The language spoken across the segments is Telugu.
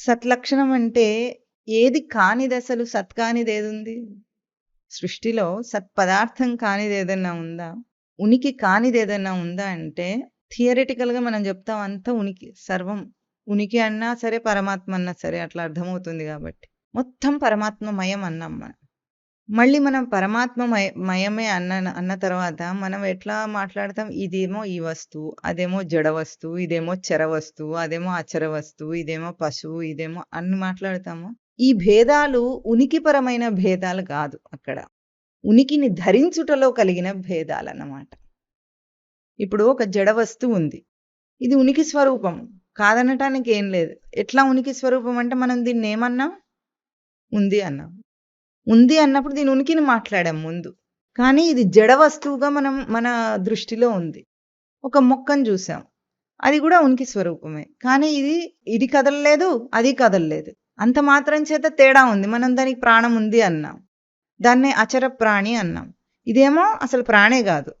సత్లక్షణం అంటే ఏది కానిది అసలు సత్ కానిది ఏదుంది? సృష్టిలో సత్పదార్థం కానిది ఏదన్నా ఉందా? ఉనికి కానిది ఏదన్నా ఉందా అంటే థియరిటికల్గా మనం చెప్తాం అంతా ఉనికి సర్వం. ఉనికి అన్నా సరే పరమాత్మ అన్నా సరే అట్లా అర్థమవుతుంది కాబట్టి. మొత్తం పరమాత్మమయం అన్నాం మనం. మళ్ళీ మనం పరమాత్మ మయ మయమే అన్న అన్న తర్వాత మనం ఎట్లా మాట్లాడతాం? ఇదేమో ఈ వస్తువు అదేమో జడ వస్తువు ఇదేమో చెర వస్తువు అదేమో అచర వస్తువు ఇదేమో పశువు ఇదేమో అన్ని మాట్లాడతాము. ఈ భేదాలు ఉనికిపరమైన భేదాలు కాదు అక్కడ. ఉనికిని ధరించుటలో కలిగిన భేదాలు అన్నమాట ఇప్పుడు ఒక జడ వస్తువు ఉంది. ఇది ఉనికి స్వరూపం. కాదనటానికి ఏం లేదు. ఎట్లా ఉనికి స్వరూపం అంటే మనం దీన్ని ఏమన్నాం? ఉంది అన్నాం. ఉంది అన్నప్పుడు దీని ఉనికిని మాట్లాడాం ముందు. కానీ ఇది జడ వస్తువుగా మనం మన దృష్టిలో ఉంది. ఒక మొక్కను చూసాం. అది కూడా ఉనికి స్వరూపమే. కానీ ఇది ఇది కదలలేదు అది కదలలేదు. అంత మాత్రం చేత తేడా ఉంది. మనం దానికి ప్రాణం ఉంది అన్నాం. దాన్నే అచర ప్రాణి అన్నాం. ఇదేమో అసలు ప్రాణే కాదు.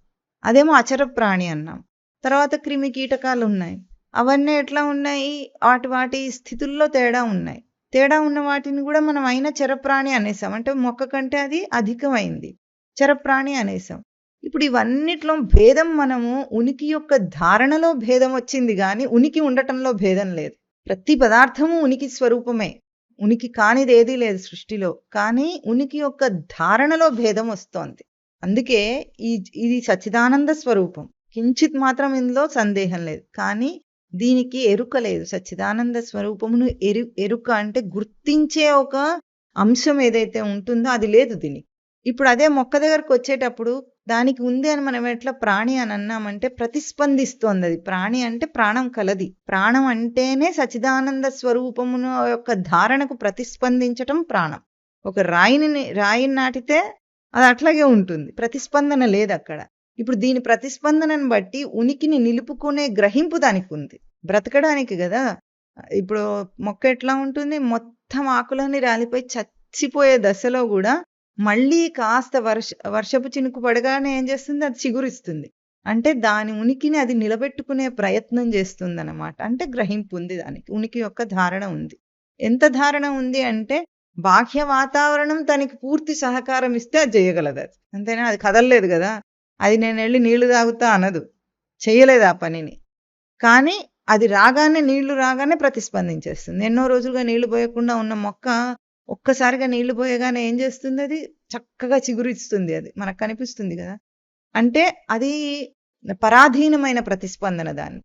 అదేమో అచర ప్రాణి అన్నాం. తర్వాత క్రిమి కీటకాలు ఉన్నాయి. అవన్నీ ఎట్లా ఉన్నాయి? వాటి వాటి స్థితుల్లో తేడా ఉన్నాయి. తేడా ఉన్న వాటిని కూడా మనం అయిన చరప్రాణి అనేసాం. అంటే మొక్క కంటే అది అధికమైంది. చరప్రాణి అనేసాం. ఇప్పుడు ఇవన్నిట్లో భేదం మనము ఉనికి యొక్క ధారణలో భేదం వచ్చింది కానీ ఉనికి ఉండటంలో భేదం లేదు. ప్రతి పదార్థము ఉనికి స్వరూపమే. ఉనికి కానిది ఏదీ లేదు సృష్టిలో. కానీ ఉనికి యొక్క ధారణలో భేదం వస్తోంది. అందుకే ఈ ఇది సచ్చిదానంద స్వరూపం. కించిత్ మాత్రం ఇందులో సందేహం లేదు. కానీ దీనికి ఎరుక లేదు. సచ్చిదానంద స్వరూపమును ఎరు ఎరుక అంటే గుర్తించే ఒక అంశం ఏదైతే ఉంటుందో అది లేదు దీనికి. ఇప్పుడు అదే మొక్క దగ్గరకు వచ్చేటప్పుడు దానికి ఉంది అని మనం ఎట్లా ప్రాణి అని అన్నామంటే ప్రతిస్పందిస్తోంది అది. ప్రాణి అంటే ప్రాణం కలది. ప్రాణం అంటేనే సచిదానంద స్వరూపమును యొక్క ధారణకు ప్రతిస్పందించటం ప్రాణం. ఒక రాయిని రాయిని నాటితే అది అట్లాగే ఉంటుంది. ప్రతిస్పందన లేదు అక్కడ. ఇప్పుడు దీని ప్రతిస్పందనను బట్టి ఉనికిని నిలుపుకునే గ్రహింపు దానికి ఉంది బ్రతకడానికి కదా. ఇప్పుడు మొక్క ఎట్లా ఉంటుంది? మొత్తం ఆకులన్నీ రాలిపోయి చచ్చిపోయే దశలో కూడా మళ్ళీ కాస్త వర్ష వర్షపు చినుకు పడగానే ఏం చేస్తుంది? అది చిగురిస్తుంది. అంటే దాని ఉనికిని అది నిలబెట్టుకునే ప్రయత్నం చేస్తుంది అనమాట అంటే గ్రహింపు ఉంది దానికి. ఉనికి యొక్క ధారణ ఉంది. ఎంత ధారణ ఉంది అంటే బాహ్య వాతావరణం తనకి పూర్తి సహకారం ఇస్తే అది చేయగలదు. అది అంతేనా? అది కదలలేదు కదా. అది నేను వెళ్ళి నీళ్ళు తాగుతా అనదు. చేయలేదు ఆ పనిని. కానీ అది రాగానే నీళ్ళు రాగానే ప్రతిస్పందించేస్తుంది. ఎన్నో రోజులుగా నీళ్ళు పోయకుండా ఉన్న మొక్క ఒక్కసారిగా నీళ్ళు పోయగానే ఏం చేస్తుంది అది? చక్కగా చిగురిస్తుంది అది. మనకు కనిపిస్తుంది కదా. అంటే అది పరాధీనమైన ప్రతిస్పందన దాన్ని.